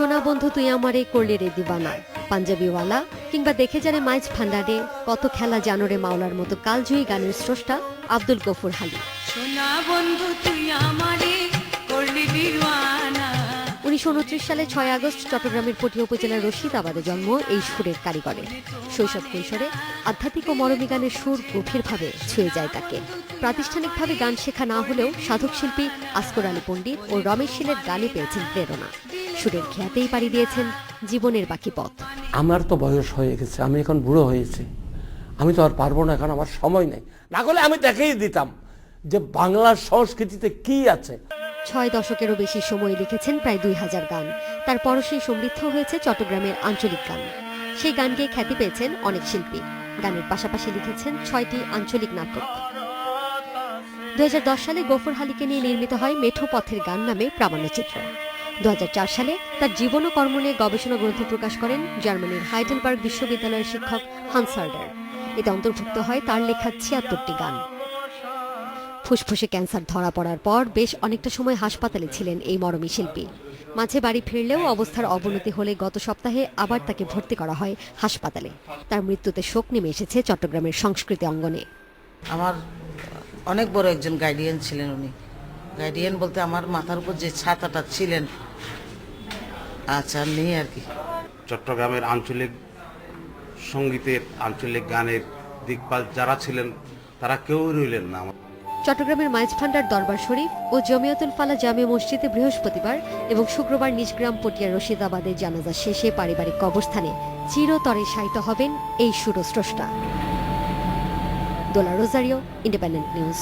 তুই আমারে করলে রে দিবানা। পাঞ্জাবিওয়ালা কিংবা দেখে জানে মাইজ ভান্ডারে কত খেলা জানোরে মাওলার মতো কালজয়ী গানের স্রষ্টা আব্দুল গফুর হালি। সোনা বন্ধু তুই আমারে করলি দিওয়ানা উনিশশো সালে ছয় আগস্ট চট্টগ্রামের পটিয়া উপজেলার রশিদাবাদে জন্ম এই সুরের কারিগরে। শৈশব কৈশোরে আধ্যাত্মিক ও মরমী গানের সুর গভীরভাবে ছুঁয়ে যায় তাকে। প্রাতিষ্ঠানিকভাবে গান শেখা না হলেও সাধক শিল্পী আসকর আলী পণ্ডিত ও রমেশ শীলের গানে পেয়েছেন প্রেরণা। সুরের খেয়াতেই পাড়ি দিয়েছেন জীবনের বাকি পথ। আমার তো বয়স হয়ে গেছে আমি এখন বুড়ো হয়েছি। আমি তো আর পারব না এখন আমার সময় নেই। না হলে আমি দেখিয়ে দিতাম যে বাংলার সংস্কৃতিতে কি আছে। ছয় দশকেরও বেশি সময় লিখেছেন প্রায় দুই হাজার গান। তার পরশেই সমৃদ্ধ হয়েছে চট্টগ্রামের আঞ্চলিক গান। সেই গান গেয়ে খ্যাতি পেয়েছেন অনেক শিল্পী। গানের পাশাপাশি লিখেছেন ছয়টি আঞ্চলিক নাটক। দুই হাজার দশ সালে গফর হালিকে নিয়ে নির্মিত হয় মেঠো পথের গান নামে প্রামাণ্যচিত্র। দু সালে তার জীবন ও কর্ম নিয়ে গবেষণা গ্রন্থ প্রকাশ করেন জার্মানির হাইডেলবার্গ বিশ্ববিদ্যালয়ের শিক্ষক হানসার্ডার এতে অন্তর্ভুক্ত হয় তার লেখা ছিয়াত্তরটি গান। ফুসফুসে ক্যান্সার ধরা পড়ার পর বেশ অনেকটা সময় হাসপাতালে ছিলেন এই মরমী শিল্পী। মাঝে বাড়ি ফিরলেও অবস্থার অবনতি হলে গত সপ্তাহে আবার তাকে ভর্তি করা হয় হাসপাতালে। তার মৃত্যুতে শোক নেমে এসেছে চট্টগ্রামের সংস্কৃতি অঙ্গনে। আমার অনেক বড় একজন গার্ডিয়ান ছিলেন উনি। গার্ডিয়ান বলতে আমার মাথার উপর যে ছাতাটা ছিলেন। আচ্ছা নেই আর কি। চট্টগ্রামের আঞ্চলিক সঙ্গীতের আঞ্চলিক গানের দিকপাল যারা ছিলেন তারা কেউ রইলেন না চট্টগ্রামের মাইজ ভান্ডার দরবার শরীফ ও জমিয়তুল ফালা জামে মসজিদে বৃহস্পতিবার এবং শুক্রবার নিজগ্রাম পটিয়া রশিদাবাদে জানাজা শেষে পারিবারিক কবরস্থানে চিরতরে শায়িত হবেন এই সুরস্রষ্টা। Dola Rosario Independent News